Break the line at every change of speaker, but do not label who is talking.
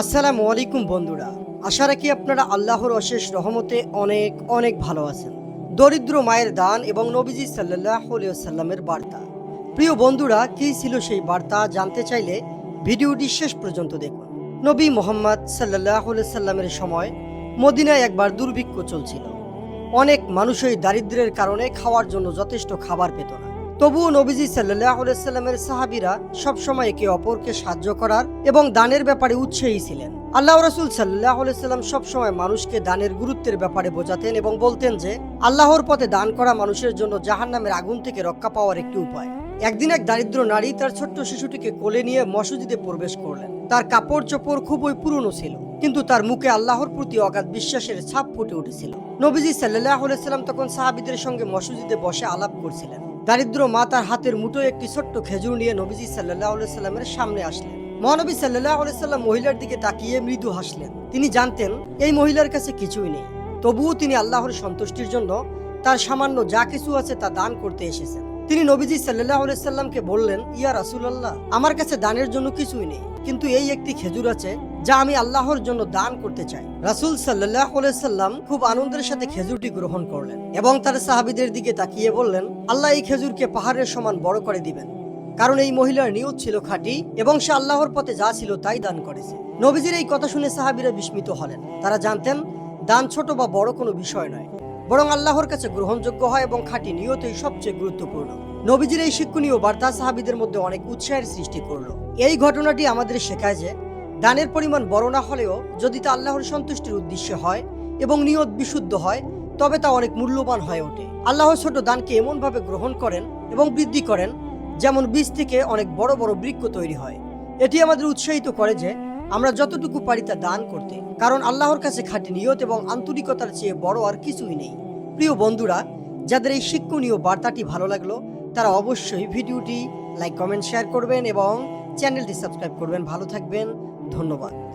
আসসালামু আলাইকুম বন্ধুরা। আশা রাখি আপনারা আল্লাহর অশেষ রহমতে অনেক অনেক ভালো আছেন। দরিদ্র মায়ের দান এবং নবীজি সাল্লাহ সাল্লামের বার্তা। প্রিয় বন্ধুরা, কী ছিল সেই বার্তা জানতে চাইলে ভিডিওটি শেষ পর্যন্ত দেখুন। নবী মোহাম্মদ সাল্লাহ সাল্লামের সময় মদিনায় একবার দুর্ভিক্ষ চলছিল। অনেক মানুষই দারিদ্র্যের কারণে খাওয়ার জন্য যথেষ্ট খাবার পেত না। তবুও নবীজি সাল্লাহ সাল্লামের সাহাবিরা সবসময় একে অপরকে সাহায্য করার এবং দানের ব্যাপারে উৎসাহী ছিলেন। আল্লাহ রসুল সাল্লাহ সাল্লাম সবসময় মানুষকে দানের গুরুত্বের ব্যাপারে বোঝাতেন এবং বলতেন যে, আল্লাহর পথে দান করা মানুষের জন্য জাহান্নামের আগুন থেকে রক্ষা পাওয়ার একটি উপায়। একদিন এক দারিদ্র নারী তার ছোট্ট শিশুটিকে কোলে নিয়ে মসজিদে প্রবেশ করলেন। তার কাপড় চোপড় খুবই পুরনো ছিল, কিন্তু তার মুখে আল্লাহর প্রতি অগাধ বিশ্বাসের ছাপ ফুটে উঠেছিল। নবীজি সাল্লাহ সাল্লাম তখন সাহাবিদের সঙ্গে মসজিদে বসে আলাপ করছিলেন। দারিদ্র মা তার হাতের মুঠোয় একটি ছোট্ট খেজুর নিয়ে নবীজি সাল্লাহ সাল্লামের সামনে আসলেন। মহানবী সাল্লাহ সাল্লাম মহিলার দিকে তাকিয়ে মৃদু হাসলেন। তিনি জানতেন, এই মহিলার কাছে কিছুই নেই। তবুও তিনি আল্লাহর সন্তুষ্টির জন্য তার সামান্য যা কিছু আছে তা দান করতে এসেছেন। তিনি নবীজি সাল্লাহ সাল্লামকে বললেন, ইয়া রাসুলাল্লাহ, আমার কাছে দানের জন্য কিছুই নেই, কিন্তু এই একটি খেজুর আছে যা আমি আল্লাহর জন্য দান করতে চাই। রাসুল সাল্লাম খুব আনন্দের সাথে খেজুরটি গ্রহণ করলেন এবং তার সাহাবিদের দিকে তাকিয়ে বললেন, আল্লাহ এই খেজুরকে পাহাড়ের সমান বড় করে দিবেন। কারণ এই মহিলার নিয়ত ছিল খাঁটি এবং সে আল্লাহর পথে যা ছিল তাই দান করেছে। নবীজির এই কথা শুনে সাহাবিরা বিস্মিত হলেন। তারা জানতেন, দান ছোট বা বড় কোনো বিষয় নয়, বরং আল্লাহর কাছে গ্রহণযোগ্য হয় এবং খাঁটি নিয়তই সবচেয়ে গুরুত্বপূর্ণ। নবীজির এই শিক্ষণীয় বার্তা সাহাবিদের মধ্যে অনেক উৎসাহের সৃষ্টি করল। এই ঘটনাটি আমাদের শেখায় যে দানের পরিমাণ বড় না হলেও যদি তা আল্লাহর সন্তুষ্টির উদ্দেশ্যে হয় এবং নিয়ত বিশুদ্ধ হয়, তবে তা অনেক মূল্যবান হয়ে ওঠে। আল্লাহর ছোট দানকে এমনভাবে গ্রহণ করেন এবং বৃদ্ধি করেন যেমন বীজ থেকে অনেক বড় বড় বৃক্ষ তৈরি হয়। এটি আমাদের উৎসাহিত করে যে আমরা যতটুকু পারি তা দান করতে, কারণ আল্লাহর কাছে খাঁটি নিয়ত এবং আন্তরিকতার চেয়ে বড় আর কিছুই নেই। প্রিয় বন্ধুরা, যাদের এই শিক্ষণীয় বার্তাটি ভালো লাগল, তারা অবশ্যই ভিডিওটি লাইক, কমেন্ট, শেয়ার করবেন এবং চ্যানেলটি সাবস্ক্রাইব করবেন। ভালো থাকবেন। ধন্যবাদ।